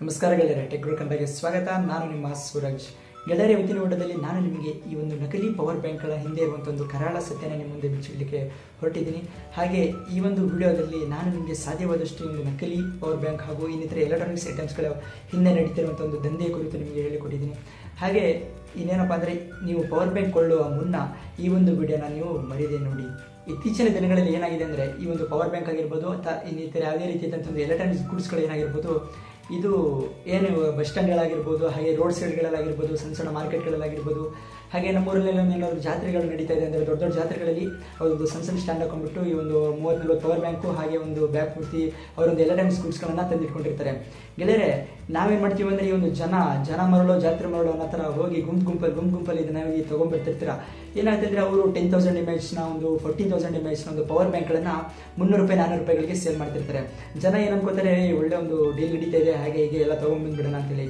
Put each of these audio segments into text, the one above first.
ನಮಸ್ಕಾರ ಗೆಳೆಯರೆ ಟೆಕ್ರೋ ಕನ್ನಡಗೆ ಸ್ವಾಗತ. ನಾನು ನಿಮ್ಮ ಸೂರಜ್. ಗೆಳೆಯರ, ಇವತ್ತಿನ ಓಟದಲ್ಲಿ ನಾನು ನಿಮಗೆ ಈ ಒಂದು ನಕಲಿ ಪವರ್ ಬ್ಯಾಂಕ್ಗಳ ಹಿಂದೆ ಇರುವಂಥ ಒಂದು ಕರಾಳ ಸತ್ಯನ ನಿಮ್ಮ ಮುಂದೆ ಬಿಚ್ಚಿಡಲಿಕ್ಕೆ ಹೊರಟಿದ್ದೀನಿ. ಹಾಗೆ ಈ ಒಂದು ವಿಡಿಯೋದಲ್ಲಿ ನಾನು ನಿಮಗೆ ಸಾಧ್ಯವಾದಷ್ಟು ಒಂದು ನಕಲಿ ಪವರ್ ಬ್ಯಾಂಕ್ ಹಾಗೂ ಇನ್ನಿತರ ಎಲೆಕ್ಟ್ರಾನಿಕ್ಸ್ ಐಟಮ್ಸ್ಗಳ ಹಿಂದೆ ನಡೀತಿರುವಂಥ ಒಂದು ದಂಧೆಯ ಕುರಿತು ನಿಮಗೆ ಹೇಳಿಕೊಟ್ಟಿದ್ದೀನಿ. ಹಾಗೆ ಇನ್ನೇನಪ್ಪ ಅಂದರೆ, ನೀವು ಪವರ್ ಬ್ಯಾಂಕ್ ಕೊಳ್ಳುವ ಮುನ್ನ ಈ ಒಂದು ವಿಡಿಯೋನ ನೀವು ಮರೀದೆ ನೋಡಿ. ಇತ್ತೀಚಿನ ದಿನಗಳಲ್ಲಿ ಏನಾಗಿದೆ ಅಂದರೆ, ಈ ಒಂದು ಪವರ್ ಬ್ಯಾಂಕ್ ಆಗಿರ್ಬೋದು ಅಥವಾ ಇನ್ನಿತರ ಯಾವುದೇ ರೀತಿಯಾದಂಥ ಒಂದು ಎಲೆಕ್ಟ್ರಾನಿಕ್ಸ್ ಗುಡ್ಸ್ಗಳು ಏನಾಗಿರ್ಬೋದು ಇದು ಏನು ಬಸ್ ಸ್ಟ್ಯಾಂಡ್ಗಳಾಗಿರ್ಬೋದು ಹಾಗೆ ರೋಡ್ ಸೈಡ್ಗಳಲ್ಲಾಗಿರ್ಬೋದು ಸಣ್ಣ ಸಣ್ಣ ಮಾರ್ಕೆಟ್ಗಳಲ್ಲಾಗಿರ್ಬೋದು ಹಾಗೆ ನಮ್ಮೂರಲ್ಲೆಲ್ಲ ಏನಾದರೂ ಜಾತ್ರೆಗಳು ನಡೀತಾ ಇದೆ ಅಂದರೆ ದೊಡ್ಡ ದೊಡ್ಡ ಜಾತ್ರೆಗಳಲ್ಲಿ ಒಂದು ಸಣ್ಣ ಸಣ್ಣ ಸ್ಟ್ಯಾಂಡ್ ಹಾಕೊಂಡ್ಬಿಟ್ಟು ಈ ಒಂದು ಮೂವತ್ತು ನಲ್ವತ್ತು ಪವರ್ ಬ್ಯಾಂಕು ಹಾಗೆ ಒಂದು ಬ್ಯಾಗ್ ಪೂರ್ತಿ ಅವರೊಂದು ಎಲೆಕ್ಟ್ರಾನಿಕ್ಸ್ ಗುಡ್ಸ್ಗಳನ್ನು ತಂದಿಟ್ಕೊಂಡಿರ್ತಾರೆ. ಗೆಳೆಯರೆ ನಾವೇನು ಮಾಡ್ತೀವಿ ಅಂದರೆ ಈ ಒಂದು ಜನ ಜನ ಮರಳು ಜಾತ್ರೆ ಮರಳು ಅನ್ನೋ ಥರ ಹೋಗಿ ಗುಂಪು ಗುಂಪಲ್ಲಿ ಗುಂಪು ಗುಂಪಲ್ಲಿ ಇದನ್ನ ಹೋಗಿ ತೊಗೊಂಡ್ಬರ್ತಿರ್ತೀರ? ಏನಾಗ್ತಂದರೆ ಅವರು ಟೆನ್ ತೌಸಂಡ್ ಇಮೇಜ್ನ ಒಂದು ಫೋರ್ಟೀನ್ ತೌಸಂಡ್ ಇಮೇಜ್ನ ಒಂದು ಪವರ್ ಬ್ಯಾಂಕ್ಗಳನ್ನು ಮುನ್ನೂರು ರೂಪಾಯಿ ನಾನ್ನೂರು ರೂಪಾಯಿಗಳಿಗೆ ಸೇಲ್ ಮಾಡ್ತಿರ್ತಾರೆ. ಜನ ಏನು ಅನ್ಕೋತಾರೆ "ಏ, ಒಳ್ಳೆ ಒಂದು ಡೀಲ್ ನಡೀತಾ ಇದೆ ಹಾಗೆ ಹೀಗೆ ಎಲ್ಲ ತೊಗೊಂಡ್ಬಂದ್ಬಿಡೋಣ ಅಂತೇಳಿ.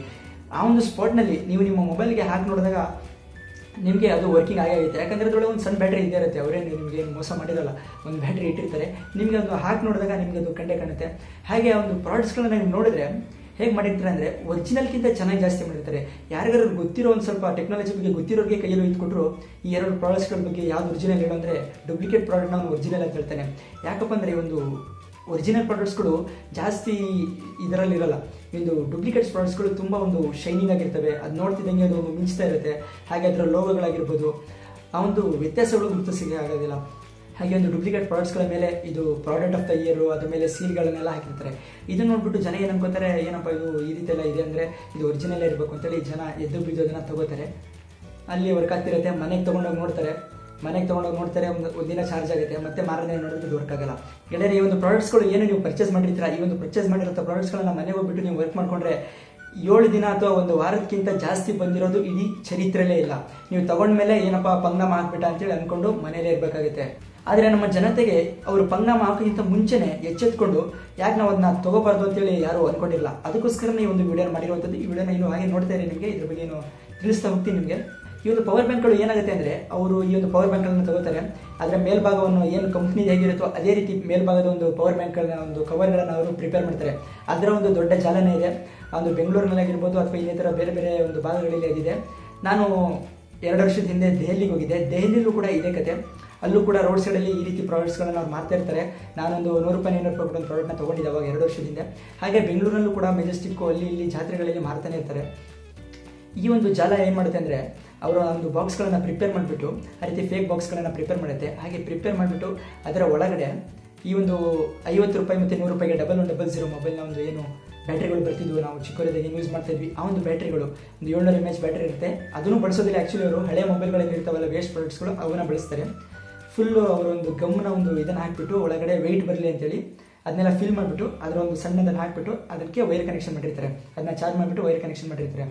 ಆ ಒಂದು ಸ್ಪಾಟ್ನಲ್ಲಿ ನೀವು ನಿಮ್ಮ ಮೊಬೈಲ್ಗೆ ಹಾಕಿ ನೋಡಿದಾಗ ನಿಮಗೆ ಅದು ವರ್ಕಿಂಗ್ ಆಗೇ ಆಗುತ್ತೆ ಯಾಕಂದರೆ ಅದರೊಳಗೆ ಒಂದು ಸಣ್ಣ ಬ್ಯಾಟ್ರಿ ಇದ್ದೇ ಇರುತ್ತೆ. ಅವರೇನು ನಿಮಗೆ ಮೋಸ ಮಾಡಿರಲ್ಲ, ಒಂದು ಬ್ಯಾಟ್ರಿ ಇಟ್ಟಿರ್ತಾರೆ. ನಿಮಗೆ ಅದು ಹಾಕಿ ನೋಡಿದಾಗ ನಿಮಗೆ ಅದು ಕಂಡೆ ಕಾಣುತ್ತೆ. ಹಾಗೆ ಆ ಒಂದು ಪ್ರಾಡಕ್ಟ್ಸ್ಗಳನ್ನ ನೀವು ನೋಡಿದ್ರೆ ಹೇಗೆ ಮಾಡಿರ್ತಾರೆ ಅಂದರೆ ಒರಿಜಿನಲ್ಗಿಂತ ಚೆನ್ನಾಗಿ ಜಾಸ್ತಿ ಮಾಡಿರ್ತಾರೆ. ಯಾರಿಗಾರು ಗೊತ್ತಿರೋ ಒಂದು ಸ್ವಲ್ಪ ಟೆಕ್ನಾಲಜಿ ಬಗ್ಗೆ ಗೊತ್ತಿರೋರಿಗೆ ಕೈಯಲ್ಲಿ ಇಟ್ಕೊಟ್ರು ಈ ಎರಡು ಪ್ರಾಡಕ್ಟ್ಸ್ಗಳ ಬಗ್ಗೆ ಯಾವ್ದು ಒರಿಜಿನಲ್ ಹೇಳೋ ಅಂದರೆ ಡೂಪ್ಲಿಕೇಟ್ ಪ್ರಾಡಕ್ಟ್ನ ಅವ್ನು ಒರಿಜಿನಲ್ ಅಂತ ಹೇಳ್ತಾನೆ. ಯಾಕಪ್ಪ ಅಂದರೆ ಈ ಒಂದು ಒರಿಜಿನಲ್ ಪ್ರಾಡಕ್ಟ್ಸ್ಗಳು ಜಾಸ್ತಿ ಇದರಲ್ಲಿರಲ್ಲ. ಇದು ಡೂಪ್ಲಿಕೇಟ್ಸ್ ಪ್ರಾಡಕ್ಟ್ಸ್ಗಳು ತುಂಬ ಒಂದು ಶೈನಿಂಗ್ ಆಗಿರ್ತವೆ. ಅದು ನೋಡ್ತಿದ್ದಂಗೆ ಅದು ಒಂದು ಮಿಂಚ್ತಾ ಇರುತ್ತೆ. ಹಾಗೆ ಅದರ ಲೋಗಗಳಾಗಿರ್ಬೋದು ಆ ಒಂದು ವ್ಯತ್ಯಾಸಗಳು ಗುರುತಿಸಿಗೆ ಆಗೋದಿಲ್ಲ. ಹಾಗೆ ಒಂದು ಡೂಪ್ಲಿಕೇಟ್ ಪ್ರಾಡಕ್ಟ್ಸ್ಗಳ ಮೇಲೆ ಇದು ಪ್ರಾಡಕ್ಟ್ ಆಫ್ ದ ಇಯರು ಅದ್ರ ಮೇಲೆ ಸೀಲ್ಗಳನ್ನೆಲ್ಲ ಹಾಕಿರ್ತಾರೆ. ಇದನ್ನು ನೋಡ್ಬಿಟ್ಟು ಜನ ಏನು ಅನ್ಕೋತಾರೆ ಏನಪ್ಪ ಇದು ಈ ರೀತಿ ಇದೆ ಅಂದರೆ ಇದು ಒರಿಜಿನಲ್ ಇರಬೇಕು ಅಂತೇಳಿ ಜನ ಎದ್ದು ಬಿದ್ದು ಅದನ್ನು ತಗೋತಾರೆ. ಅಲ್ಲಿ ವರ್ಕ್ ಆಗ್ತಿರುತ್ತೆ ಮನೆಗೆ ತೊಗೊಂಡೋಗಿ ನೋಡ್ತಾರೆ. ಮನೆಗೆ ತೊಗೊಂಡೋಗಿ ನೋಡ್ತಾರೆ, ಒಂದು ಒಂದಿನ ಚಾರ್ಜ್ ಆಗುತ್ತೆ, ಮತ್ತೆ ಮಾರನೇ ನೋಡಿದ್ರೆ ಇದು ವರ್ಕ್ ಆಗಲ್ಲ. ಗೆಳೆಯರೆ, ಈ ಒಂದು ಪ್ರಾಡಕ್ಟ್ಸ್ಗಳು ಏನು ನೀವು ಪರ್ಚೇಸ್ ಮಾಡಿರ್ತೀರಾ, ಈ ಒಂದು ಪರ್ಚೇಸ್ ಮಾಡಿರೋ ಪ್ರಾಡಕ್ಟ್ಸ್ಗಳನ್ನ ಮನೆಗೆ ಹೋಗ್ಬಿಟ್ಟು ನೀವು ವರ್ಕ್ ಮಾಡ್ಕೊಂಡ್ರೆ ಏಳು ದಿನ ಅಥವಾ ಒಂದು ವಾರಕ್ಕಿಂತ ಜಾಸ್ತಿ ಬಂದಿರೋದು ಇಡೀ ಚರಿತ್ರೆಲೇ ಇಲ್ಲ. ನೀವು ತಗೊಂಡ್ಮೇಲೆ ಏನಪ್ಪ ಪಂಗನಾಮ ಹಾಕ್ಬಿಟ್ಟ ಅಂತೇಳಿ ಅಂದ್ಕೊಂಡು ಮನೇಲೇ ಇರಬೇಕಾಗುತ್ತೆ. ಆದರೆ ನಮ್ಮ ಜನತೆಗೆ ಅವರು ಪಂಗನಾಮ ಹಾಕೋಕ್ಕಿಂತ ಮುಂಚೆನೆ ಎಚ್ಚೆತ್ಕೊಂಡು, ಯಾಕೆ ನಾವು ಅದನ್ನ ತಗೋಬಾರ್ದು ಅಂತೇಳಿ ಯಾರು ಅಂದ್ಕೊಂಡಿಲ್ಲ ಅದಕ್ಕೋಸ್ಕರನೇ ಈ ಒಂದು ವಿಡಿಯೋ ಮಾಡಿರುವಂಥದ್ದು. ಈ ವಿಡಿಯೋನ ಇನ್ನು ಹಾಗೆ ನೋಡ್ತಾ ಇರಿ ನಿಮಗೆ. ಇದ್ರ ಬಗ್ಗೆ ಏನು ತಿಳಿಸ್ತಾ ಹೋಗ್ತೀನಿ ನಿಮಗೆ. ಈ ಒಂದು ಪವರ್ ಬ್ಯಾಂಕ್ಗಳು ಏನಾಗುತ್ತೆ ಅಂದರೆ, ಅವರು ಈ ಒಂದು ಪವರ್ ಬ್ಯಾಂಕ್ಗಳನ್ನು ತಗೋತಾರೆ. ಅದರ ಮೇಲ್ಭಾಗವನ್ನು ಏನು ಕಂಪ್ನಿ ಹೇಗಿರುತ್ತೋ ಅದೇ ರೀತಿ ಮೇಲ್ಭಾಗದ ಒಂದು ಪವರ್ ಬ್ಯಾಂಕ್ಗಳನ್ನ ಒಂದು ಕವರ್ಗಳನ್ನು ಅವರು ಪ್ರಿಪೇರ್ ಮಾಡ್ತಾರೆ. ಅದರ ಒಂದು ದೊಡ್ಡ ಚಾಲನೆ ಇದೆ. ಒಂದು ಬೆಂಗಳೂರಿನಲ್ಲಾಗಿರ್ಬೋದು ಅಥವಾ ಇನ್ನಿತರ ಬೇರೆ ಬೇರೆ ಒಂದು ಭಾಗಗಳಲ್ಲಿ ಆಗಿದೆ. ನಾನು ಎರಡು ವರ್ಷದ ಹಿಂದೆ ದೆಹಲಿಗೆ ಹೋಗಿದ್ದೆ. ದೆಹಲಿಯಲ್ಲೂ ಕೂಡ ಇದೇ ಕತೆ. ಅಲ್ಲೂ ಕೂಡ ರೋಡ್ ಸೈಡಲ್ಲಿ ಈ ರೀತಿ ಪ್ರಾಡಕ್ಟ್ಸ್ಗಳನ್ನು ಅವ್ರು ಮಾಡ್ತಾ ಇರ್ತಾರೆ. ನಾನೊಂದು ನೂರು ರೂಪಾಯಿ, ಇನ್ನೂರು ರೂಪಾಯಿ ಒಂದು ಪ್ರಾಡಕ್ಟ್ನ ತೊಗೊಂಡಿದ್ದೆ ಅವಾಗ ಎರಡು ವರ್ಷದ ಹಿಂದೆ. ಹಾಗೆ ಬೆಂಗಳೂರಲ್ಲೂ ಕೂಡ ಮೆಜೆಸ್ಟಿಕ್ಕು ಅಲ್ಲಿ, ಇಲ್ಲಿ ಜಾತ್ರೆಗಳಲ್ಲಿ ಮಾರ್ತಾನೆ ಇರ್ತಾರೆ. ಈ ಒಂದು ಜಾಲ ಏನು ಮಾಡುತ್ತೆ ಅಂದರೆ ಅವರು ಒಂದು ಬಾಕ್ಸ್ಗಳನ್ನು ಪ್ರಿಪೇರ್ ಮಾಡಿಬಿಟ್ಟು, ಆ ರೀತಿ ಫೇಕ್ ಬಾಕ್ಸ್ಗಳನ್ನು ಪ್ರಿಪೇರ್ ಮಾಡುತ್ತೆ. ಹಾಗೆ ಪ್ರಿಪೇರ್ ಮಾಡಿಬಿಟ್ಟು ಅದರ ಒಳಗಡೆ ಈ ಒಂದು ಐವತ್ತು ರೂಪಾಯಿ ಮತ್ತು ನೂರು ರೂಪಾಯಿಗೆ ಡಬಲ್ ಒನ್ ಡಬಲ್ ಜೀರೋ ಮೊಬೈಲ್ನ ಒಂದು ಏನು ಬ್ಯಾಟ್ರಿಗಳು ಬರ್ತಿದ್ವು. ನಾವು ಚಿಕ್ಕವರಿದ್ದಾಗ ಏನು ಯೂಸ್ ಮಾಡ್ತಾ ಇದ್ವಿ ಆ ಒಂದು ಬ್ಯಾಟ್ರಿಗಳು ಒಂದು ಏಳ್ನೂರು ಎಂ ಎಚ್ ಬ್ಯಾಟ್ರಿ ಇರುತ್ತೆ. ಅದನ್ನು ಬಳಸೋದಿಲ್ಲ ಆ್ಯಕ್ಚುಲಿ ಅವರು. ಹಳೆ ಮೊಬೈಲ್ಗಳಲ್ಲಿ ಇರ್ತಾವಲ್ಲ ವೇಸ್ಟ್ ಪ್ರಾಡಕ್ಟ್ಸ್ಗಳು ಅವನ್ನ ಬಳಸ್ತಾರೆ. ಫುಲ್ಲು ಅವರೊಂದು ಗಮ್ನ ಒಂದು ಇದನ್ನು ಹಾಕಿಬಿಟ್ಟು ಒಳಗಡೆ ವೆಯ್ಟ್ ಬರಲಿ ಅಂತೇಳಿ ಅದನ್ನೆಲ್ಲ ಫಿಲ್ ಮಾಡಿಬಿಟ್ಟು, ಅದರ ಒಂದು ಸಣ್ಣದನ್ನು ಹಾಕಿಬಿಟ್ಟು ಅದಕ್ಕೆ ವೈರ್ ಕನೆಕ್ಷನ್ ಮಾಡಿರ್ತಾರೆ. ಅದನ್ನ ಚಾರ್ಜ್ ಮಾಡಿಬಿಟ್ಟು ವೈರ್ ಕನೆಕ್ಷನ್ ಮಾಡಿರ್ತಾರೆ.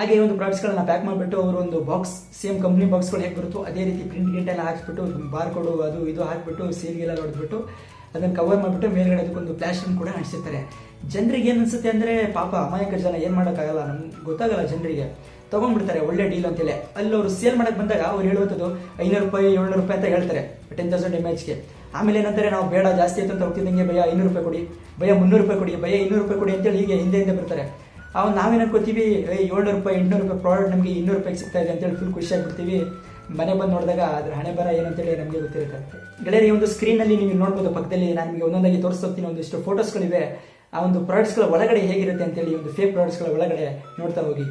ಹಾಗೆ ಒಂದು ಪ್ರಾಡಕ್ಟ್ಸ್ಗಳನ್ನ ಪ್ಯಾಕ್ ಮಾಡಿಬಿಟ್ಟು ಅವರು ಒಂದು ಬಾಕ್ಸ್ ಸೇಮ್ ಕಂಪ್ನಿ ಬಾಕ್ಸ್ಗಳು ಹೇಗೆ ಬರುತ್ತೋ ಅದೇ ರೀತಿ ಪ್ರಿಂಟ್ ಗಿಂಟ್ ಎಲ್ಲ ಹಾಕ್ಬಿಟ್ಟು ಬಾರ್ ಕೊಡು, ಅದು ಇದು ಹಾಕ್ಬಿಟ್ಟು ಸೀಲ್ಗೆಲ್ಲ ಹೊಡೆದ್ಬಿಟ್ಟು ಅದನ್ನು ಕವರ್ ಮಾಡಿಬಿಟ್ಟು ಮೇಲ್ಗಡೆ ಅದಕ್ಕೊಂದು ಪ್ಲಾಸ್ಟರ್ ಕೂಡ ಅಂಟಿಸಿರ್ತಾರೆ ಜನರಿಗೆ ಏನು ಅನಿಸುತ್ತೆ ಅಂದರೆ ಪಾಪ ಅಮಾಯಕ ಜನ ಏನು ಮಾಡೋಕ್ಕಾಗಲ್ಲ, ನಮ್ಗೆ ಗೊತ್ತಾಗಲ್ಲ ಜನರಿಗೆ. ತೊಗೊಂಡ್ಬಿಡ್ತಾರೆ ಒಳ್ಳೆ ಡೀಲ್ ಅಂತೇಳಿ. ಅಲ್ಲಿ ಅವರು ಸೇಲ್ ಮಾಡಕ್ಕೆ ಬಂದಾಗ ಅವ್ರು ಹೇಳುವಂಥದ್ದು, ಐನೂರು ರೂಪಾಯಿ, ಏಳ್ನೂರು ರೂಪಾಯಿ ಅಂತ ಹೇಳ್ತಾರೆ ಟೆನ್ ತೌಸಂಡ್ ಎಂ ಎಚ್ಗೆ ಆಮೇಲೆ ಏನಂತಾರೆ, ನಾವು ಬೇಡ, ಜಾಸ್ತಿ ಆಯ್ತು ಅಂತ ಹೋಗ್ತಿದ್ದಂಗೆ ಭಯ, ಐನೂರು ರೂಪಾಯಿ ಕೊಡಿ, ಭಯ ಮುನ್ನೂರು ರೂಪಾಯಿ ಕೊಡಿ, ಭಯ ಇನ್ನೂರು ರೂಪಾಯಿ ಕೊಡಿ ಅಂತೇಳಿ ಹೀಗೆ ಹಿಂದೆ ಹಿಂದೆ ಬರ್ತಾರೆ. ಅವಾಗ ನಾವೇನು ಅನ್ಕೋತೀವಿ ಏಳ್ನೂರು ರೂಪಾಯಿ, ಎಂಟುನೂರು ರೂಪಾಯಿ ಪ್ರಾಡಕ್ಟ್ ನಮಗೆ ಇನ್ನೂರು ರೂಪಾಯಿಗೆ ಸಿಗ್ತಾ ಇದೆ ಅಂತೇಳಿ ಫುಲ್ ಖುಷಿ ಆಗ್ಬಿಡ್ತೀವಿ. ಮನೆ ಬಂದು ನೋಡಿದಾಗ ಅದ್ರ ಹಣೆ ಬರ ಏನು ಅಂತೇಳಿ ನಮಗೆ ಗೊತ್ತಿರುತ್ತೆ. ಗೆಳೆಯರಿ ಒಂದು ಸ್ಕ್ರೀನಲ್ಲಿ ನೀವು ನೋಡ್ಬೋದು ಪಕ್ಕದಲ್ಲಿ ನಾನು ನಿಮಗೆ ಒಂದೊಂದಾಗಿ ತೋರಿಸ್ತೀನಿ ಒಂದಿಷ್ಟು ಫೋಟೋಸ್ಗಳಿವೆ ಆ ಒಂದು ಪ್ರಾಡಕ್ಟ್ಸ್ಗಳ ಒಳಗಡೆ ಹೇಗಿರುತ್ತೆ ಅಂತೇಳಿ ಒಂದು ಫೇಕ್ ಪ್ರಾಡಕ್ಟ್ಸ್ಗಳ ಒಳಗಡೆ ನೋಡ್ತಾ ಹೋಗಿ.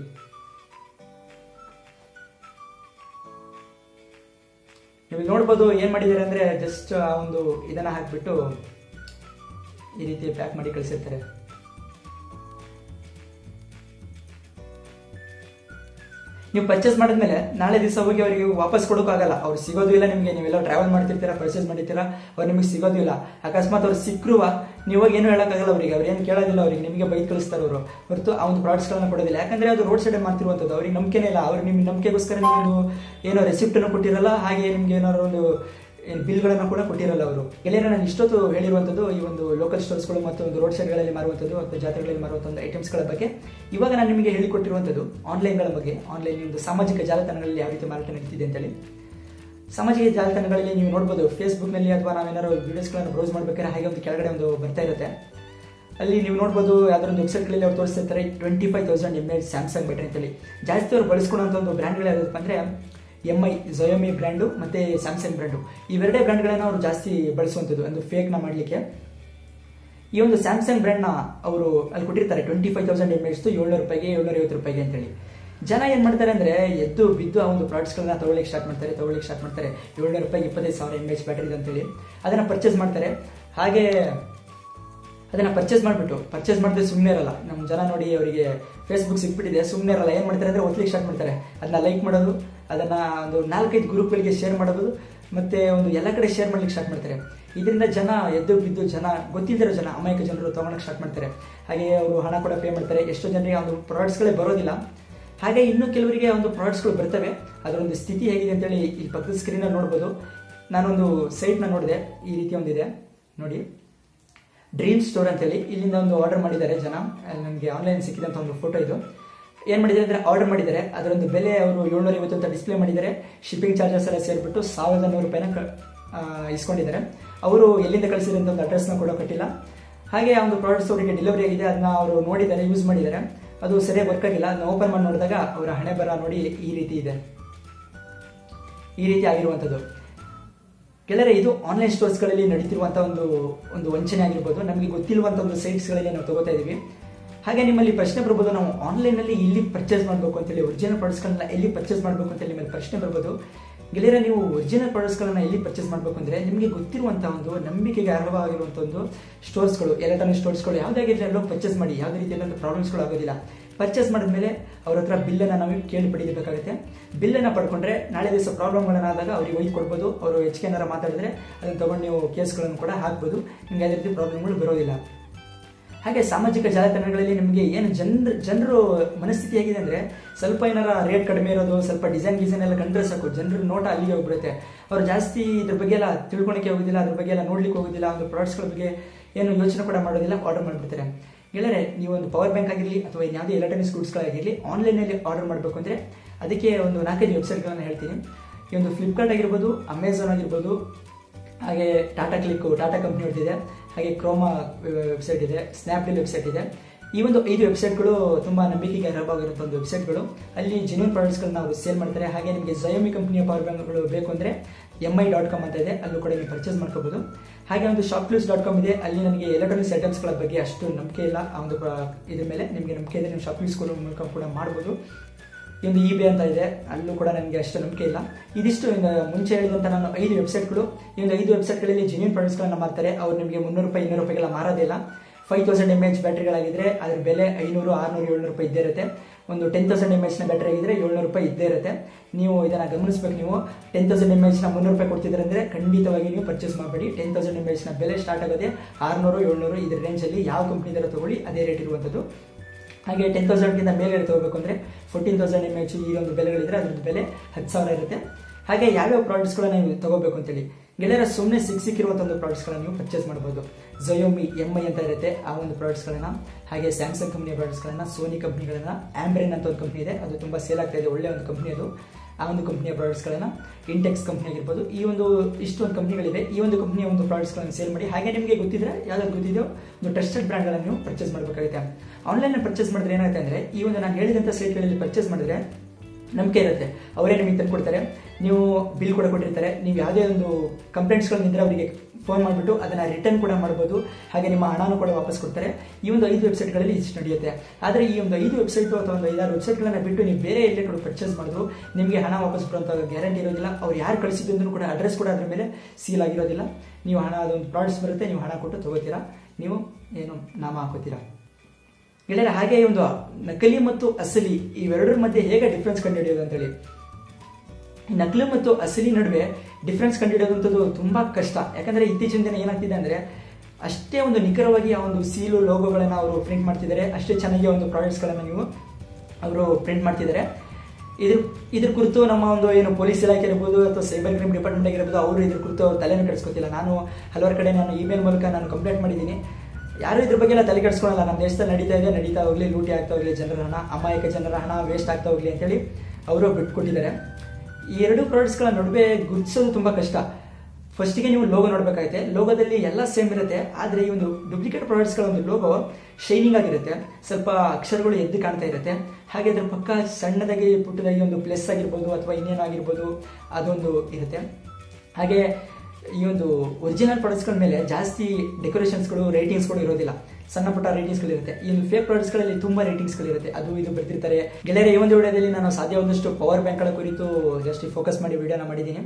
ನೀವು ನೋಡ್ಬೋದು ಏನು ಮಾಡಿದ್ದಾರೆ ಅಂದರೆ ಜಸ್ಟ್ ಆ ಒಂದು ಇದನ್ನು ಹಾಕಿಬಿಟ್ಟು ಈ ರೀತಿ ಪ್ಯಾಕ್ ಮಾಡಿ ಕಳಿಸಿರ್ತಾರೆ. ನೀವು ಪರ್ಚೇಸ್ ಮಾಡಿದ್ಮೇಲೆ ನಾಳೆ ದಿವಸ ಹೋಗಿ ಅವರಿಗೆ ವಾಪಸ್ ಕೊಡೋಕ್ಕಾಗಲ್ಲ. ಅವ್ರು ಸಿಗೋದು ಇಲ್ಲ ನಿಮಗೆ, ನೀವೆಲ್ಲ ಟ್ರಾವೆಲ್ ಮಾಡ್ತಿರ್ತೀರಾ ಪರ್ಚೇಸ್ ಮಾಡಿರ್ತೀರಾ, ಅವ್ರು ನಿಮಗೆ ಸಿಗೋದು ಇಲ್ಲ. ಅಕಸ್ಮಾತ್ ಅವ್ರು ಸಿಕ್ಕರುವ ನೀವು ಏನು ಹೇಳೋಕ್ಕಾಗಲ್ಲ ಅವರಿಗೆ. ಅವ್ರು ಏನು ಕೇಳೋದಿಲ್ಲ ಅವ್ರಿಗೆ. ನಿಮಗೆ ಬೈಕ್ ಕಳಿಸ್ತಾರೆ ಅವರು. ಹೊರತು ಆ ಒಂದು ಪ್ರಾಡಕ್ಟ್ಸ್ಗಳನ್ನ ಕೊಡೋದಿಲ್ಲ. ಯಾಕಂದರೆ ಅದು ರೋಡ್ ಸೈಡ್ ಮಾಡ್ತಿರುವಂಥದ್ದು. ಅವ್ರಿಗೆ ನಂಬಿಕೆನೇ ಇಲ್ಲ. ಅವ್ರು ನಿಮ್ಮ ನಂಬಿಕೆಗೋಸ್ಕರ ನೀವು ಏನೋ ರೆಸಿಪ್ಟನ್ನು ಕೊಟ್ಟಿರಲ್ಲ, ಹಾಗೆ ನಿಮ್ಗೆ ಏನಾದ್ರು ಒಂದು ಬಿಲ್ಗಳನ್ನು ಕೂಡ ಕೊಟ್ಟಿರಲ್ಲ ಅವರು. ಗೆಳೆಯರ ನಾನು ಇಷ್ಟೊತ್ತು ಹೇಳಿರುವಂಥದ್ದು ಈ ಒಂದು ಲೋಕಲ್ ಸ್ಟೋರ್ಸ್ಗಳು ಮತ್ತು ಒಂದು ರೋಡ್ ಸೈಡ್ಗಳಲ್ಲಿ ಮಾರುವಂಥದ್ದು ಮತ್ತು ಜಾತ್ರೆಗಳಲ್ಲಿ ಮಾರುವಂಥ ಐಟಮ್ಸ್ಗಳ ಬಗ್ಗೆ. ಇವಾಗ ನಾನು ನಿಮಗೆ ಹೇಳಿಕೊಟ್ಟಿರುವಂಥದ್ದು ಆನ್ಲೈನ್ಗಳ ಬಗ್ಗೆ. ಆನ್ಲೈನ್ ಒಂದು ಸಾಮಾಜಿಕ ಜಾಲತಾಣಗಳಲ್ಲಿ ಯಾವ ರೀತಿ ಮಾರಾಟ ನಡೀತಿದೆ ಅಂತೇಳಿ ಸಾಮಾಜಿಕ ಜಾಲತಾಣಗಳಲ್ಲಿ ನೀವು ನೋಡ್ಬೋದು ಫೇಸ್ಬುಕ್ನಲ್ಲಿ ಅಥವಾ ನಾವೇನಾದ್ರು ವೀಡಿಯೋಸ್ಗಳನ್ನು ಬ್ರೌಸ್ ಮಾಡಬೇಕಾದ್ರೆ ಹಾಗೆ ಒಂದು ಕೆಳಗಡೆ ಒಂದು ಬರ್ತಾ ಇರುತ್ತೆ. ಅಲ್ಲಿ ನೀವು ನೋಡ್ಬೋದು ಯಾವ್ದೊಂದು ವೆಬ್ಸೈಟ್ಗಳಲ್ಲಿ ಅವ್ರು ತೋರಿಸ್ತಿರ್ತಾರೆ twenty five thousand M H Samsung battery ಅಂತೇಳಿ ಜಾಸ್ತಿ ಅವ್ರು ಬಳಸ್ಕೊಳ್ಳೋಂಥ ಒಂದು ಬ್ರ್ಯಾಂಡ್ಗಳು ಯಾವುದಪ್ಪ ಅಂದರೆ ಎಂ ಐ ಝೊಯೋಮಿ ಬ್ರ್ಯಾಂಡು ಮತ್ತು ಸ್ಯಾಮ್ಸಂಗ್ ಬ್ರ್ಯಾಂಡು ಇವೆರಡೇ ಬ್ರ್ಯಾಂಡ್ಗಳನ್ನು ಅವರು ಜಾಸ್ತಿ ಬಳಸುವಂಥದ್ದು, ಒಂದು ಫೇಕ್ನ ಮಾಡಲಿಕ್ಕೆ. ಈ ಒಂದು ಸ್ಯಾಮ್ಸಂಗ್ ಬ್ರ್ಯಾಂಡ್ನ ಅವರು ಅಲ್ಲಿ ಕೊಟ್ಟಿರ್ತಾರೆ ಟ್ವೆಂಟಿ ಫೈವ್ ತೌಸಂಡ್ ಎಂ ಎಚ್ದು ಏಳ್ನೂರು ರೂಪಾಯಿಗೆ ಏಳ್ನೂರ ಐವತ್ತು ರೂಪಾಯಿಗೆ ಅಂತೇಳಿ. ಜನ ಏನು ಮಾಡ್ತಾರೆ ಅಂದರೆ, ಎದ್ದು ಬಿದ್ದು ಆ ಒಂದು ಪ್ರಾಡಕ್ಟ್ಸ್ಗಳನ್ನ ತಗೊಳ್ಳಿಕ್ಕೆ ಸ್ಟಾರ್ಟ್ ಮಾಡ್ತಾರೆ, ತಗೊಳ್ಳಿಕ್ಕೆ ಸ್ಟಾರ್ಟ್ ಮಾಡ್ತಾರೆ. ಏಳ್ನೂರು ರೂಪಾಯಿ ಇಪ್ಪತ್ತೈದು ಸಾವಿರ ಎಂ ಎಚ್ ಬ್ಯಾಟ್ರಿ ಅಂತೇಳಿ. ಅದನ್ನು ಪರ್ಚೇಸ್ ಮಾಡ್ತಾರೆ. ಹಾಗೆ ಅದನ್ನ ಪರ್ಚೇಸ್ ಮಾಡಿಬಿಟ್ಟು ಪರ್ಚೇಸ್ ಮಾಡಿದ್ರೆ ಸುಮ್ಮನೆ ಇರಲ್ಲ. ನಮ್ಮ ಜನ ನೋಡಿ ಅವರಿಗೆ ಫೇಸ್ಬುಕ್ ಸಿಕ್ಬಿಟ್ಟಿದೆ ಸುಮ್ಮನೆ ಇರಲ್ಲ. ಏನು ಮಾಡ್ತಾರೆ ಅಂದರೆ ಓದ್ಲಿಕ್ಕೆ ಸ್ಟಾರ್ಟ್ ಮಾಡ್ತಾರೆ. ಅದನ್ನ ಲೈಕ್ ಮಾಡೋದು. ಅದನ್ನ ಒಂದು ನಾಲ್ಕೈದು ಗ್ರೂಪ್ಗಳಿಗೆ ಶೇರ್ ಮಾಡೋದು ಮತ್ತೆ ಒಂದು ಎಲ್ಲ ಕಡೆ ಶೇರ್ ಮಾಡ್ಲಿಕ್ಕೆ ಸ್ಟಾರ್ಟ್ ಮಾಡ್ತಾರೆ. ಇದರಿಂದ ಜನ ಎದ್ದು ಬಿದ್ದು ಜನ ಗೊತ್ತಿಲ್ಲದಿರೋ ಜನ, ಅಮಾಯಕ ಜನರು ತಗೊಳಕ್ಕೆ ಸ್ಟಾರ್ಟ್ ಮಾಡ್ತಾರೆ. ಹಾಗೆ ಅವರು ಹಣ ಕೂಡ ಪೇ ಮಾಡ್ತಾರೆ. ಎಷ್ಟೋ ಜನರಿಗೆ ಒಂದು ಪ್ರಾಡಕ್ಟ್ಸ್ಗಳೇ ಬರೋದಿಲ್ಲ. ಹಾಗೆ ಇನ್ನು ಕೆಲವರಿಗೆ ಒಂದು ಪ್ರಾಡಕ್ಟ್ಸ್ಗಳು ಬರ್ತವೆ. ಅದರ ಒಂದು ಸ್ಥಿತಿ ಹೇಗಿದೆ ಅಂತೇಳಿ ಇಲ್ಲಿ ಪಕ್ಕದ ಸ್ಕ್ರೀನಲ್ಲಿ ನೋಡ್ಬೋದು. ನಾನೊಂದು ಸೈಟ್ನ ನೋಡಿದೆ. ಈ ರೀತಿ ಒಂದಿದೆ. ನೋಡಿ. ಡ್ರೀಮ್ ಸ್ಟೋರ್ ಅಂತೇಳಿ ಇಲ್ಲಿಂದ ಒಂದು ಆರ್ಡರ್ ಮಾಡಿದ್ದಾರೆ ಜನ. ನನಗೆ ಆನ್ಲೈನ್ ಸಿಕ್ಕಿದಂಥ ಒಂದು ಫೋಟೋ ಇದು. ಏನು ಮಾಡಿದ್ದಾರೆ ಅಂದರೆ ಆರ್ಡರ್ ಮಾಡಿದ್ದಾರೆ. ಅದರೊಂದು ಬೆಲೆ ಅವರು ಏಳ್ನೂರ ಐವತ್ತು ಅಂತ ಡಿಸ್ಪ್ಲೇ ಮಾಡಿದ್ದಾರೆ. ಶಿಪ್ಪಿಂಗ್ ಚಾರ್ಜಸ್ ಎಲ್ಲ ಸೇರಿಬಿಟ್ಟು ಸಾವಿರದ ನೂರು ರೂಪಾಯಿನ ಇಸ್ಕೊಂಡಿದ್ದಾರೆ. ಅವರು ಎಲ್ಲಿಂದ ಕಳಿಸಿದಂಥ ಒಂದು ಅಡ್ರೆಸ್ನ ಕೂಡ ಕೊಟ್ಟಿಲ್ಲ. ಹಾಗೆ ಆ ಒಂದು ಪ್ರಾಡಕ್ಟ್ಸ್ ಅವರಿಗೆ ಡೆಲಿವರಿ ಆಗಿದೆ. ಅದನ್ನ ಅವರು ನೋಡಿದ್ದಾರೆ ಯೂಸ್ ಮಾಡಿದ್ದಾರೆ. ಅದು ಸರಿಯಾಗಿ ವರ್ಕ್ ಆಗಿಲ್ಲ. ಅದನ್ನ ಓಪನ್ ಮಾಡಿ ನೋಡಿದಾಗ ಅವರ ಹಣೆ ಬರ ನೋಡಿ ಈ ರೀತಿ ಇದೆ. ಈ ರೀತಿ ಆಗಿರುವಂಥದ್ದು ಕೆಲರೆ ಇದು ಆನ್ಲೈನ್ ಸ್ಟೋರ್ಸ್ಗಳಲ್ಲಿ ನಡೀತಿರುವಂಥ ಒಂದು ಒಂದು ವಂಚನೆ ಆಗಿರ್ಬೋದು. ನಮಗೆ ಗೊತ್ತಿರುವಂಥ ಒಂದು ಸೈಟ್ಸ್ಗಳಲ್ಲಿ ನಾವು ತಗೋತಾ ಇದೀವಿ. ಹಾಗೆ ನಿಮ್ಮಲ್ಲಿ ಪ್ರಶ್ನೆ ಬರ್ಬೋದು, ನಾವು ಆನ್ಲೈನಲ್ಲಿ ಇಲ್ಲಿ ಪರ್ಚೇಸ್ ಮಾಡಬೇಕು ಅಂತೇಳಿ ಒರಿಜಿನಲ್ ಪ್ರಾಡಕ್ಟ್ಸ್ಗಳನ್ನ ಎಲ್ಲಿ ಪರ್ಚೇಸ್ ಮಾಡಬೇಕು ಅಂತೇಳಿ ನಿಮ್ಮಲ್ಲಿ ಪ್ರಶ್ನೆ ಬರ್ಬೋದು. ಗೆಳೆಯರ, ನೀವು ಒರಿಜಿನಲ್ ಪ್ರಾಡಕ್ಟ್ಸ್ಗಳನ್ನ ಎಲ್ಲಿ ಪರ್ಚೇಸ್ ಮಾಡಬೇಕು ಅಂದರೆ, ನಿಮಗೆ ಗೊತ್ತಿರುವಂಥ ಒಂದು ನಂಬಿಕೆಗೆ ಅರ್ಹವಾಗಿರುವಂಥ ಒಂದು ಸ್ಟೋರ್ಸ್ಗಳು ಎಲೆಕ್ಟ್ರಾನಿಕ್ ಸ್ಟೋರ್ಸ್ಗಳು ಯಾವುದಾಗಿರಲಿ ಅಲ್ಲೋ ಪರ್ಚೇಸ್ ಮಾಡಿ, ಯಾವುದೇ ಪ್ರಾಬ್ಲಮ್ಸ್ ಪ್ರಾಬ್ಲಮ್ಸ್ಗಳು ಆಗೋದಿಲ್ಲ. ಪರ್ಚೇಸ್ ಮಾಡಿದ ಮೇಲೆ ಅವ್ರ ಹತ್ರ ಬಿಲ್ಲನ್ನು ನಾವು ಕೇಳಿ ಪಡೀಬೇಕಾಗುತ್ತೆ ಬಿಲ್ಲನ್ನು ಪಡ್ಕೊಂಡ್ರೆ ನಾಳೆ ದಿವಸ ಪ್ರಾಬ್ಲಮ್ಗಳನ್ನಾದಾಗ ಅವ್ರಿಗೆ ಒಯ್ದು ಕೊಡ್ಬೋದು. ಅವರು ಹೆಚ್ಚಿಗೆ ಏನಾರ ಮಾತಾಡಿದ್ರೆ ಅದನ್ನು ತೊಗೊಂಡು ನೀವು ಕೇಸ್ಗಳನ್ನು ಕೂಡ ಹಾಕ್ಬೋದು. ನಿಮ್ಗೆ ಯಾವುದೇ ರೀತಿ ಪ್ರಾಬ್ಲಮ್ಗಳು ಬರೋದಿಲ್ಲ. ಹಾಗೆ ಸಾಮಾಜಿಕ ಜಾಲತಾಣಗಳಲ್ಲಿ ನಿಮಗೆ ಏನು ಜನರು ಜನರು ಮನಸ್ಥಿತಿ ಹೇಗಿದೆ ಅಂದರೆ ಸ್ವಲ್ಪ ಏನಾರ ರೇಟ್ ಕಡಿಮೆ ಇರೋದು, ಸ್ವಲ್ಪ ಡಿಸೈನ್ ಗಿಸೈನ್ ಎಲ್ಲ ಕಂಡ್ರೆ ಸಾಕು, ಜನರ ನೋಟ ಅಲ್ಲಿಗೆ ಹೋಗ್ಬಿಡುತ್ತೆ. ಅವ್ರು ಜಾಸ್ತಿ ಇದ್ರ ಬಗ್ಗೆ ಎಲ್ಲ ತಿಳ್ಕೊಳಕ್ಕೆ ಹೋಗೋದಿಲ್ಲ, ಅದ್ರ ಬಗ್ಗೆ ಎಲ್ಲ ನೋಡ್ಲಿಕ್ಕೆ ಹೋಗೋದಿಲ್ಲ, ಒಂದು ಪ್ರಾಡಕ್ಟ್ಸ್ಗಳ ಬಗ್ಗೆ ಏನು ಯೋಚನೆ ಕೂಡ ಮಾಡೋದಿಲ್ಲ ಆರ್ಡರ್ ಮಾಡಿಬಿಡ್ತಾರೆ. ಗೆಳೆಯರೆ ನೀವು ಒಂದು ಪವರ್ ಬ್ಯಾಂಕ್ ಆಗಿರಲಿ ಅಥವಾ ಯಾವುದೇ ಎಲೆಕ್ಟ್ರಾನಿಕ್ಸ್ ಗೂಡ್ಸ್ಗಳಾಗಿರಲಿ ಆನ್ಲೈನಲ್ಲಿ ಆರ್ಡರ್ ಮಾಡಬೇಕು ಅಂದರೆ ಅದಕ್ಕೆ ಒಂದು ನಾಲ್ಕೈದು ವೆಬ್ಸೈಟ್ಗಳನ್ನು ಹೇಳ್ತೀನಿ. ಈ ಒಂದು ಫ್ಲಿಪ್ಕಾರ್ಟ್ ಆಗಿರ್ಬೋದು ಅಮೆಝಾನ್ ಆಗಿರ್ಬೋದು, ಹಾಗೆ ಟಾಟಾ ಕ್ಲಿಕ್ ಟಾಟಾ ಕಂಪ್ನಿ ಇದೆ ಹಾಗೆ ಕ್ರೋಮಾ ವೆಬ್ಸೈಟ್ ಇದೆ ಸ್ನ್ಯಾಪ್ಡೀಲ್ ವೆಬ್ಸೈಟ್ ಇದೆ. ಈ ಒಂದು ಐದು ವೆಬ್ಸೈಟ್ಗಳು ತುಂಬ ನಂಬಿಕೆಗೆ ಅರ್ಹವಾಗಿರುವಂಥ ಒಂದು ವೆಬ್ಸೈಟ್ಗಳು ಅಲ್ಲಿ ಜೆನ್ಯೂನ್ ಪ್ರಾಡಕ್ಟ್ಸ್ಗಳನ್ನ ಅವರು ಸೇಲ್ ಮಾಡ್ತಾರೆ. ಹಾಗೆ ನಿಮಗೆ ಜಯೋಮಿ ಕಂಪ್ನಿಯ ಪವರ್ ಬ್ಯಾಂಕ್ಗಳು ಬೇಕು ಅಂದರೆ ಎಂ ಐ ಡಾಟ್ ಕಾಮ್ ಅಂತ ಇದೆ. ಅಲ್ಲೂ ಕೂಡ ನೀವು ಪರ್ಚೇಸ್ ಮಾಡ್ಕೋಬೋದು. ಹಾಗೆ ಒಂದು ಶಾಪ್ಕ್ಲೂಸ್ ಡಾಟ್ ಕಾಮ್ ಇದೆ. ಅಲ್ಲಿ ನನಗೆ ಎಲೆಕ್ಟ್ರಾನಿಕ್ ಐಟಮ್ಸ್ಗಳ ಬಗ್ಗೆ ಅಷ್ಟು ನಂಬಿಕೆ ಇಲ್ಲ. ಆ ಒಂದು ಇದ್ರ ಮೇಲೆ ನಿಮಗೆ ನಂಬಿಕೆ ಇದೆ ನೀವು ಶಾಪ್ಕ್ಲೂಸ್ ಮೂಲಕ ಕೂಡ ಮಾಡ್ಬೋದು. ಒಂದು ಇ ಬಿ ಅಂತ ಇದೆ. ಅಲ್ಲೂ ಕೂಡ ನನಗೆ ಅಷ್ಟು ನಂಬಿಕೆ ಇಲ್ಲ. ಇದಿಷ್ಟು ಮುಂಚೆ ಹೇಳಿದಂಥ ನಾನು ಐದು ವೆಬ್ಸೈಟ್ಗಳು ಈ ಐದು ವೆಬ್ಸೈಟ್ಗಳಲ್ಲಿ ಜೆನ್ಯೂನ್ ಪ್ರಾಡಕ್ಟ್ಸ್ಗಳನ್ನು ಮಾಡ್ತಾರೆ ಅವ್ರು ನಿಮಗೆ ಮುನ್ನೂರು ರೂಪಾಯಿ, ಇನ್ನೂರು ರೂಪಾಯಿಗೆಲ್ಲ ಮಾರೋದಿಲ್ಲ ಫೈವ್ ತೌಸಂಡ್ ಎಂ ಎಚ್ ಬ್ಯಾಟ್ರಿಗಳಾಗಿದ್ದರೆ ಅದ್ರ ಬೆಲೆ ಐನೂರು, ಆರುನೂರು, ಏಳ್ನೂರು ರೂಪಾಯಿ ಇದ್ದೇ ಇರುತ್ತೆ. ಒಂದು ಟೆನ್ ತೌಸಂಡ್ ಎಂ ಎಚ್ನ ಬ್ಯಾಟ್ರಿ ಆಗಿದ್ದರೆ ಏಳ್ನೂರು ರೂಪಾಯಿ ಇದ್ದೇ ಇರುತ್ತೆ. ನೀವು ಇದನ್ನು ಗಮನಿಸಬೇಕು ನೀವು. ಟೆನ್ ತೌಸಂಡ್ ಎಂ ಎಚ್ನ ಮುನ್ನೂರು ರೂಪಾಯಿ ಕೊಡ್ತಿದ್ರೆ ಅಂದರೆ ಖಂಡಿತವಾಗಿ ನೀವು ಪರ್ಚೇಸ್ ಮಾಡಬೇಡಿ. ಟೆನ್ ತೌಸಂಡ್ ಎಂ ಎಚ್ನ ಬೆಲೆ ಸ್ಟಾರ್ಟ್ ಆಗೋದೇ ಆರುನೂರು, ಏಳ್ನೂರು ಇದರ ರೇಂಜಲ್ಲಿ ಯಾವ ಕಂಪ್ನಿದಾರ ತಗೊಳ್ಳಿ ಅದೇ ರೇಟ್ ಇರುವಂಥದ್ದು ಹಾಗೆ ಟೆನ್ ತೌಸಂಡ್ಗಿಂತ ಮೇಲೆ ತಗೋಬೇಕು ಅಂದರೆ ಫೋರ್ಟೀನ್ ತೌಸಂಡ್ ಎಂ ಎಚ್ ಈ ಒಂದು ಬೆಲೆಗಳಿದ್ರೆ ಅದ್ರ ಬೆಲೆ ಹತ್ತು ಸಾವಿರ ಇರುತ್ತೆ. ಹಾಗೆ ಯಾವ್ಯಾವ ಪ್ರಾಡಕ್ಟ್ಸ್ಗಳನ್ನ ನೀವು ತಗೋಬೇಕು ಅಂತೇಳಿ. ಗೆಳೆಯರ ಸುಮ್ಮನೆ ಸಿಕ್ ಸಿಕ್ಕಿರುವಂಥ ಒಂದು ಪ್ರಾಡಕ್ಟ್ಸ್ಗಳನ್ನ ನೀವು ಪರ್ಚೇಸ್ ಮಾಡ್ಬೋದು. ಝಯೋಮಿ ಎಂ ಐ ಅಂತ ಇರುತ್ತೆ ಆ ಒಂದು ಪ್ರಾಡಕ್ಟ್ಸ್ಗಳನ್ನ ಹಾಗೆ ಸ್ಯಾಮ್ಸಂಗ್ ಕಂಪ್ನಿಯ ಪ್ರಾಡಕ್ಟ್ಸ್ಗಳನ್ನ ಸೋನಿ ಕಂಪ್ನಿಗಳನ್ನ ಆಂಬ್ರೇನ್ ಅಂತ ಒಂದು ಕಂಪ್ನಿ ಇದೆ. ಅದು ತುಂಬ ಸೇಲ್ ಆಗ್ತಾ ಇದೆ, ಒಳ್ಳೆ ಒಂದು ಕಂಪ್ನಿ ಅದು. ಆ ಒಂದು ಕಂಪ್ನಿಯ ಪ್ರಾಡಕ್ಟ್ಸ್ಗಳನ್ನು ಇಂಟೆಕ್ಸ್ ಕಂಪ್ನಿ ಆಗಿರ್ಬೋದು, ಈ ಒಂದು ಇಷ್ಟೊಂದು ಕಂಪ್ನಿಗಳಿದೆ ಈ ಒಂದು ಕಂಪ್ನಿಯ ಒಂದು ಪ್ರಾಡಕ್ಟ್ಸ್ಗಳನ್ನು ಸೇಲ್ ಮಾಡಿ, ಹಾಗೆ ನಿಮಗೆ ಗೊತ್ತಿದ್ರೆ, ಯಾವ್ದಾದ್ರು ಗೊತ್ತಿದೆಯೋ, ಒಂದು ಟ್ರಸ್ಟೆಡ್ ಬ್ರ್ಯಾಂಡ್ಗಳನ್ನು ನೀವು ಪರ್ಚೇಸ್ ಮಾಡಬೇಕಾಗುತ್ತೆ. ಆನ್ಲೈನಲ್ಲಿ ಪರ್ಚೇಸ್ ಮಾಡಿದ್ರೆ ಏನಾಗುತ್ತೆ ಅಂದರೆ, ಈ ಒಂದು ನಾನು ಹೇಳಿದಂಥ ಸೈಟ್ಗಳಲ್ಲಿ ಪರ್ಚೇಸ್ ಮಾಡಿದ್ರೆ ನಂಬಿಕೆ ಇರುತ್ತೆ. ಅವರೇ ನಿಮಗೆ ತಂದು ಕೊಡ್ತಾರೆ. ನೀವು ಬಿಲ್ ಕೂಡ ಕೊಟ್ಟಿರ್ತಾರೆ. ನೀವು ಯಾವುದೇ ಒಂದು ಕಂಪ್ಲೇಂಟ್ಸ್ಗಳನ್ನಿದ್ರೆ ಅವರಿಗೆ ಫೋನ್ ಮಾಡಿಬಿಟ್ಟು ಅದನ್ನು ರಿಟರ್ನ್ ಕೂಡ ಮಾಡ್ಬೋದು. ಹಾಗೆ ನಿಮ್ಮ ಹಣನೂ ಕೂಡ ವಾಪಸ್ ಕೊಡ್ತಾರೆ. ಈ ಒಂದು ಐದು ವೆಬ್ಸೈಟ್ಗಳಲ್ಲಿ ಇಷ್ಟು ನಡೆಯುತ್ತೆ. ಆದರೆ ಈ ಒಂದು ಐದು ವೆಬ್ಸೈಟು ಅಥವಾ ಒಂದು ಐದಾರು ವೆಬ್ಸೈಟ್ಗಳನ್ನು ಬಿಟ್ಟು ನೀವು ಬೇರೆ ಎಲ್ಲೇ ಕೂಡ ಪರ್ಚೇಸ್ ಮಾಡಿದ್ರು ನಿಮಗೆ ಹಣ ವಾಪಸ್ ಬರುವಂಥ ಗ್ಯಾರಂಟಿ ಇರೋದಿಲ್ಲ. ಅವ್ರು ಯಾರು ಕಳಿಸಿದ್ದು ಕೂಡ ಅಡ್ರೆಸ್ ಕೂಡ ಅದ್ರ ಮೇಲೆ ಸೀಲ್ ಆಗಿರೋದಿಲ್ಲ. ನೀವು ಹಣ ಅದೊಂದು ಪ್ರಾಡಕ್ಟ್ಸ್ ಬರುತ್ತೆ. ನೀವು ಹಣ ಕೊಟ್ಟು ತಗೋತೀರಾ? ನೀವು ಏನು ನಾಮ ಹಾಕೋತೀರಾ? ಗೆಳೆಯರೆ ಹಾಗೆ ಒಂದು ನಕಲಿ ಮತ್ತು ಅಸಲಿ ಇವೆರಡರ ಮಧ್ಯೆ ಹೇಗೆ ಡಿಫ್ರೆನ್ಸ್ ಕಂಡುಹಿಡಿಯೋದು ಅಂತೇಳಿ. ಹೇಳಿ ನಕಲಿ ಮತ್ತು ಅಸಲಿ ನಡುವೆ ಡಿಫ್ರೆನ್ಸ್ ಕಂಡುಹಿಡಿಯೋದಂಥದ್ದು ತುಂಬಾ ಕಷ್ಟ. ಯಾಕಂದ್ರೆ ಇತ್ತೀಚಿನ ದಿನ ಏನಾಗ್ತಿದೆ ಅಂದ್ರೆ ಅಷ್ಟೇ ಒಂದು ನಿಖರವಾಗಿ ಆ ಒಂದು ಸೀಲು ಲೋಗೋಗಳನ್ನು ಅವರು ಪ್ರಿಂಟ್ ಮಾಡ್ತಿದ್ದಾರೆ. ಅಷ್ಟೇ ಚೆನ್ನಾಗಿ ಒಂದು ಪ್ರಾಡಕ್ಟ್ಸ್ಗಳನ್ನು ನೀವು ಅವರು ಪ್ರಿಂಟ್ ಮಾಡ್ತಿದ್ದಾರೆ. ಇದ್ರ ಇದ್ರ ಕುರಿತು ನಮ್ಮ ಒಂದು ಏನು ಪೊಲೀಸ್ ಇಲಾಖೆ ಇರ್ಬೋದು ಅಥವಾ ಸೈಬರ್ ಕ್ರೈಮ್ ಡಿಪಾರ್ಟ್ಮೆಂಟ್ ಆಗಿರ್ಬೋದು, ಅವರು ಇದ್ರ ಕುರಿತು ಅವ್ರು ತಲೆನೂ ಕೆಡಿಸ್ಕೊತಿಲ್ಲ. ನಾನು ಹಲವಾರು ಕಡೆ ನಾನು ಇಮೇಲ್ ಮೂಲಕ ನಾನು ಕಂಪ್ಲೇಂಟ್ ಮಾಡಿದ್ದೀನಿ. ಯಾರು ಇದ್ರ ಬಗ್ಗೆ ಎಲ್ಲ ತಲೆ ಕೆಡಿಸ್ಕೊಳಲ್ಲ. ನಮ್ಮ ದೇಶದಲ್ಲಿ ನಡೀತಾ ಇದೆ, ನಡೀತಾ ಹೋಗ್ಲಿ, ಲೂಟಿ ಆಗ್ತಾ ಹೋಗ್ಲಿ, ಜನರ ಹಣ, ಅಮಾಯಕ ಜನರ ಹಣ ವೇಸ್ಟ್ ಆಗ್ತಾ ಹೋಗ್ಲಿ ಅಂತೇಳಿ ಅವರು ಬಿಟ್ಕೊಟ್ಟಿದ್ದಾರೆ. ಈ ಎರಡು ಪ್ರಾಡಕ್ಟ್ಸ್ಗಳ ನಡುವೆ ಗುರುತಿಸೋದು ತುಂಬ ಕಷ್ಟ. ಫಸ್ಟಿಗೆ ನೀವು ಲೋಗೋ ನೋಡಬೇಕಾಗುತ್ತೆ ಲೋಗೋದಲ್ಲಿ ಎಲ್ಲ ಸೇಮ್ ಇರುತ್ತೆ. ಆದರೆ ಈ ಒಂದು ಡೂಪ್ಲಿಕೇಟ್ ಪ್ರಾಡಕ್ಟ್ಸ್ಗಳ ಒಂದು ಲೋಗೋ ಶೈನಿಂಗ್ ಆಗಿರುತ್ತೆ. ಸ್ವಲ್ಪ ಅಕ್ಷರಗಳು ಎದ್ದು ಕಾಣ್ತಾ ಇರುತ್ತೆ. ಹಾಗೆ ಅದ್ರ ಪಕ್ಕ ಸಣ್ಣದಾಗಿ, ಪುಟ್ಟದಾಗಿ ಒಂದು ಪ್ಲಸ್ ಆಗಿರ್ಬೋದು ಅಥವಾ ಇನ್ನೇನಾಗಿರ್ಬೋದು ಅದೊಂದು ಇರುತ್ತೆ. ಹಾಗೆ ಈ ಒಂದು ಒರಿಜಿನಲ್ ಪ್ರಾಡಕ್ಟ್ಸ್ಗಳ ಮೇಲೆ ಜಾಸ್ತಿ ಡೆಕೋರೇಷನ್ಸ್ಗಳು ರೇಟಿಂಗ್ಸ್ಗಳು ಇರೋದಿಲ್ಲ. ಸಣ್ಣ ಪುಟ್ಟ ರೇಟಿಂಗ್ಸ್ಗಳಿರುತ್ತೆ ಈ ಒಂದು ಫೇಕ್ ಪ್ರಾಡಕ್ಟ್ಸ್ಗಳಲ್ಲಿ ತುಂಬಾ ರೇಟಿಂಗ್ಸ್ಗಳಿರುತ್ತೆ ಅದು ಇದು ಬರ್ತಿರ್ತಾರೆ. ಗೆಳೆಯರ, ಈ ಒಂದು ವಿಡಿಯೋದಲ್ಲಿ ನಾನು ಸಾಧ್ಯವಾದಷ್ಟು ಪವರ್ ಬ್ಯಾಂಕ್ಗಳ ಕುರಿತು ಜಾಸ್ತಿ ಫೋಕಸ್ ಮಾಡಿ ವಿಡಿಯೋನ ಮಾಡಿದ್ದೀನಿ.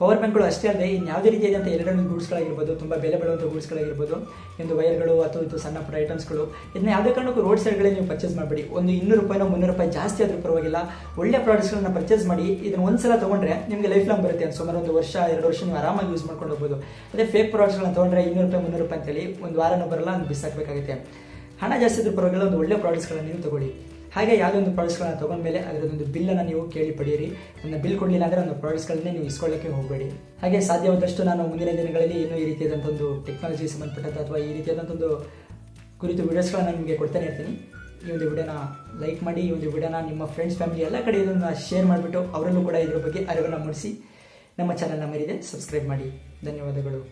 ಪವರ್ ಬ್ಯಾಂಕ್ಗಳು ಅಷ್ಟೇ ಅಲ್ಲದೆ ಇನ್ನು ಯಾವುದೇ ರೀತಿಯಾದಂಥ ಎಲೆಕ್ಟ್ರಾನಿಕ್ ಗೂಡ್ಸ್ಗಳಾಗಿರ್ಬೋದು, ತುಂಬ ಬೆಲೆ ಬಾಳುವಂಥ ಗೂಡ್ಸ್ಗಳಾಗಿರ್ಬೋದು, ಒಂದು ವೈರ್ಗಳು ಅಥವಾ ಇದು ಸಣ್ಣ ಪುಟ್ಟ ಐಟಮ್ಸ್ಗಳು ಇದನ್ನ ಯಾವುದೇ ಕಾರಣಕ್ಕೂ ರೋಡ್ ಸೈಡ್ಗಳೇ ನೀವು ಪರ್ಚೇಸ್ ಮಾಡಬೇಡಿ. ಒಂದು ಇನ್ನೂರು ರೂಪಾಯಿನೋ ಮುನ್ನೂರು ರೂಪಾಯಿ ಜಾಸ್ತಿ ಆದರೂ ಪರವಾಗಿಲ್ಲ. ಒಳ್ಳೆ ಪ್ರಾಡಕ್ಟ್ಸ್ಗಳನ್ನ ಪರ್ಚೇಸ್ ಮಾಡಿ, ಇದನ್ನ ಒಂದ್ಸಲ ತೊಗೊಂಡ್ರೆ ನಿಮಗೆ ಲೈಫ್ ಲಾಂಗ್ ಬರುತ್ತೆ. ಅಂತ ಸುಮಾರು ಒಂದು ವರ್ಷ, ಎರಡು ವರ್ಷ ನೀವು ಆರಾಮಾಗಿ ಯೂಸ್ ಮಾಡ್ಕೊಂಡು ಹೋಗ್ಬೋದು. ಅದೇ ಫೇಕ್ ಪ್ರಾಡಕ್ಟ್ಸ್ಗಳನ್ನ ತೊಗೊಂಡ್ರೆ ಇನ್ನೂರು ರೂಪಾಯಿ, ಮುನ್ನೂರು ರೂಪಾಯಿ ಅಂತೇಳಿ ಒಂದು ವಾರನೂ ಬರಲ್ಲ ಒಂದು ಬಿಸಾಕಬೇಕಾಗುತ್ತೆ. ಹಣ ಜಾಸ್ತಿ ಆದರೂ ಪರವಾಗಿಲ್ಲ, ಒಂದು ಒಳ್ಳೆ ಪ್ರಾಡಕ್ಟ್ಸ್ಗಳನ್ನ ನೀವು ತಗೊಳ್ಳಿ. ಹಾಗೆ ಯಾವುದೋ ಒಂದು ಪ್ರಾಡಕ್ಟ್ಸ್ಗಳನ್ನ ತೊಗೊಂಡ್ಮೇಲೆ ಅದರದೊಂದು ಬಿಲ್ಲನ್ನು ನೀವು ಕೇಳಿ ಪಡೆಯಿರಿ ನನ್ನ ಬಿಲ್ ಕೊಡಲಿಲ್ಲ ಅಂದರೆ ಒಂದು ಪ್ರಾಡಕ್ಟ್ಸ್ಗಳನ್ನೇ ನೀವು ಇಸ್ಕೊಳ್ಳೋಕ್ಕೆ ಹೋಗಬೇಡಿ. ಹಾಗೆ ಸಾಧ್ಯವಾದಷ್ಟು ನಾನು ಮುಂದಿನ ದಿನಗಳಲ್ಲಿ ಇನ್ನೂ ಈ ರೀತಿಯಾದಂಥ ಒಂದು ಟೆಕ್ನಾಲಜಿ ಸಂಬಂಧಪಟ್ಟಂಥ ಅಥವಾ ಈ ರೀತಿಯಾದಂಥ ಒಂದು ಕುರಿತು ವಿಡಿಯೋಸ್ಗಳನ್ನ ನಿಮಗೆ ಕೊಡ್ತಾನೆ ಇರ್ತೀನಿ. ಈ ಒಂದು ವಿಡಿಯೋನ ಲೈಕ್ ಮಾಡಿ, ಈ ಒಂದು ವಿಡಿಯೋನ ನಿಮ್ಮ ಫ್ರೆಂಡ್ಸ್ ಫ್ಯಾಮಿಲಿ ಎಲ್ಲ ಕಡೆ ಇದನ್ನು ಶೇರ್ ಮಾಡಿಬಿಟ್ಟು ಅವರಲ್ಲೂ ಕೂಡ ಇದ್ರ ಬಗ್ಗೆ ಅರಿವನ್ನು ಮೂಡಿಸಿ ನಮ್ಮ ಚಾನಲ್ನ ಮರಿದೆ ಸಬ್ಸ್ಕ್ರೈಬ್ ಮಾಡಿ. ಧನ್ಯವಾದಗಳು.